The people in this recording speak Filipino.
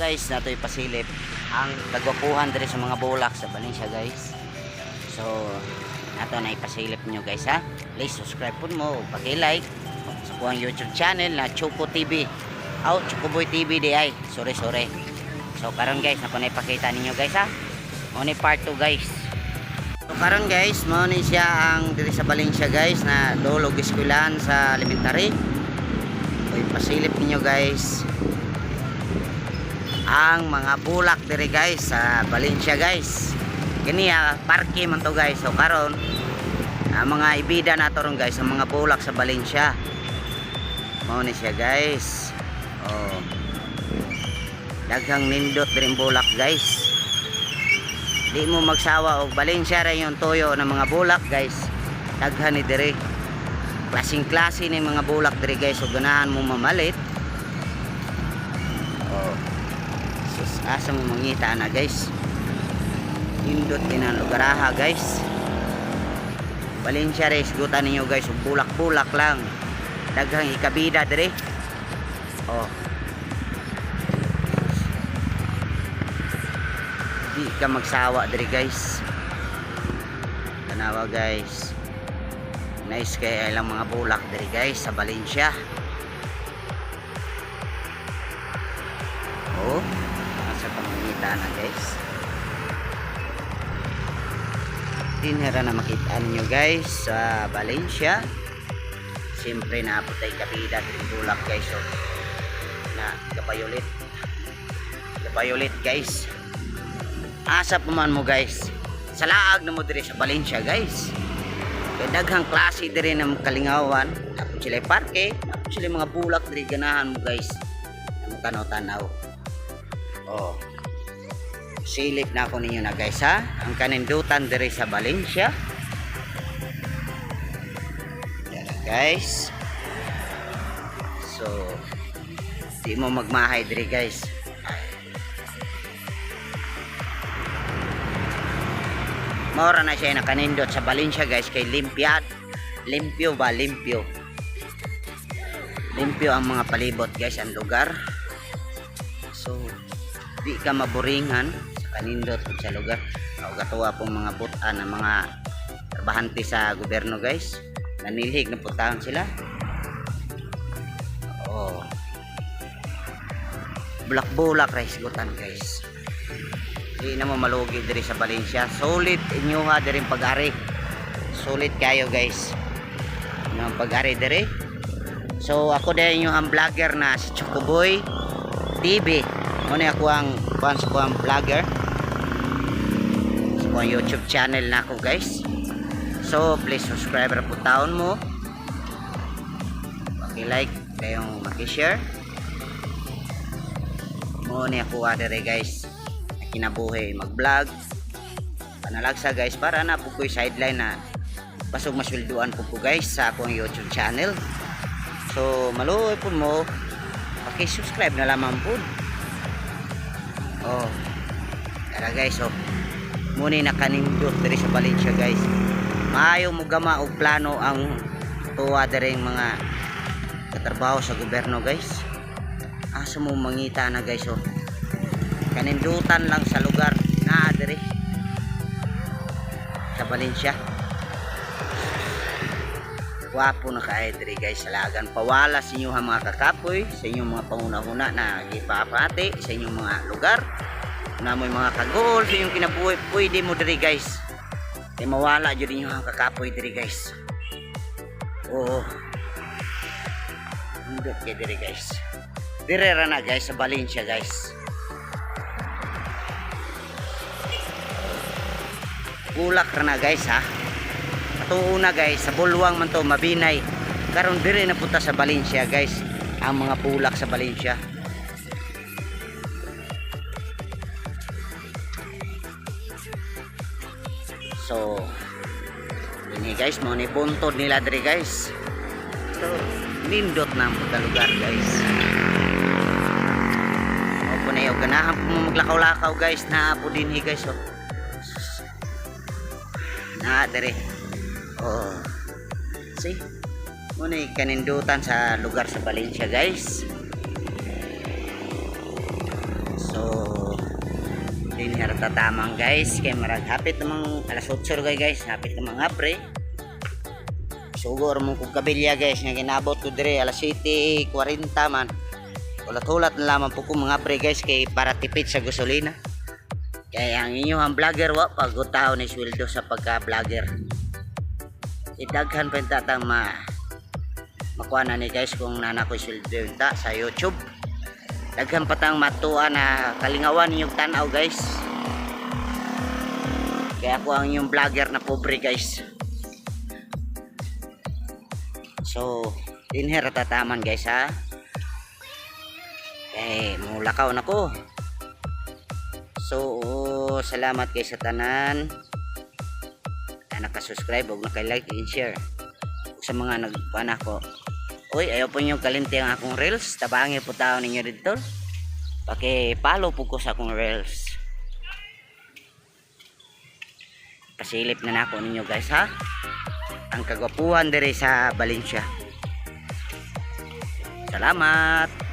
guys, nato ipasilip ang kagwapuhan diri sa mga bulak sa Valencia guys. So, nato na ipasilip nyo guys ha. Please subscribe po mo, paki-like sa kuang YouTube channel na Choco TV. Aw, Choco Boy TV di. Sorry, sorry. So, karon guys, nato na ipakita ninyo guys ha. Ni part 2 guys. So, karon guys, mo ni siya ang diri sa Valencia guys na dolog eskwelahan sa elementary. So, ipasilip ninyo guys ang mga bulak diri guys sa Valencia guys. Kini ah, parke man to guys. So karon ang mga ibida nato ron guys ang mga bulak sa Valencia. Mao ni siya guys. Oh. Daghang nindot diri bulak guys. Di mo magsawa og Valencia ra yung toyo ng mga bulak guys. Daghan ni diri. Klasing klase ni mga bulak diri guys. So ganahan mo mamalit sus asa mo mangita na guys. Indot din ang lugaraha guys. Valencia res gutan ninyo guys. Ug bulak-bulak lang. Daghang ikabida dire. Oh. Di ka magsawa dire guys. Tanawa guys. Nice kay ilang mga bulak dire guys sa Valencia oh pamangita na guys. Dinhera na makita ninyo guys sa Valencia. Siyempre naapotay kapida din bulak guys so, na kapayolit kapayolit guys. Asa pa man mo guys? Sa laag na mo dire sa Valencia guys. Kay daghang klase dire ng kalingawan. Ako sila parke ako sila mga bulak dire ganahan mo guys. Ang tanaw-tanaw oh silip na ako ninyo na guys ha ang kanindutan dire sa Valencia Yan, guys so di mo magmahay guys Mora na siya nakanindot sa Valencia guys kay limpiad. Limpyo ba? Limpyo. Limpyo ang mga palibot guys, ang lugar. So, di ka maburingan sa kanindot sa lugar. O gatuwa pong mga butan ng mga trabahante sa gobyerno guys. Nanilhig na putahan sila. Oh. Bulak-bulak rice gutan guys di na mo malugi diri sa Valencia solid inyo ha diri pag-ari solid kayo guys yung pag-ari diri so ako din yung ang vlogger na si Chocoboy TV mo ako ang kuan sa kuang vlogger. Sa kuang YouTube channel na ako guys. So please subscribe po taon mo. Paki-like kayong maki-share mo ni ako diri guys. Kinabuhi mag-vlog. Panalagsa guys para na po ko'y sideline na pasog masweldoan po ko guys sa akong YouTube channel. So maluoy po mo. Paki-subscribe na lamang po oh. Tara guys oh. Muni nakanindot diri sa Valencia guys. Maayo mo gama og plano ang tuwa diring mga katrabaho sa gobyerno guys. Asa mo mangita na guys oh. Kanindutan lang sa lugar na diri sa Valencia wapo na kaya diri guys. Salagan pawala sa inyo mga kakapoy sa inyong mga panguna-huna na gipapati sa inyong mga lugar na mo mga kagol sa inyong kinabuhi. Pwede mo diri guys. Kay mawala jud inyo mga kakapoy diri guys. Oo. Hindi kay diri guys. Dire ra na guys sa Valencia guys. Bulak ra na guys ha katuo na guys sa bulwang man to mabinay. Karon dire na punta sa Valencia guys ang mga bulak sa Valencia. So ini guys mo ni buntod nila dire guys. So nindot na ang lugar guys. O po na yung ganahan po maglakaw-lakaw guys. Na po din eh guys oh. Na dere oh. See? Muna kanindutan sa lugar sa Valencia guys. So tatamang guys. Kay marag hapit namang alas 8 guys guys. Hapit namang hapre sugor mo kong kabilya guys nga ginabot ko dire alas 7.40 man. Ulat-ulat na lamang po ko mga pre guys kay para tipid sa gasolina. Kaya ang inyong vlogger wa pagutaw ni sweldo sa pagka vlogger idaghan pa yung tatang ma makuha na ni guys kung nana ko sweldo ta sa youtube. Daghan pa tang matuan na kalingawan yung tanaw guys. Kaya ako ang yung vlogger na pobre guys. So din here tataman guys ha. Eh mulakaw na ko. So salamat kay sa tanan. na nakasubscribe o nakalike and share Ug sa mga nagpana ko Uy, ayaw po nyo kalimti ang akong reels. Tabangi po tao ninyo dito. Paki-follow po ko sa akong reels. Pasilip na nako ninyo guys ha. Ang kagwapuhan dire sa Valencia. Salamat.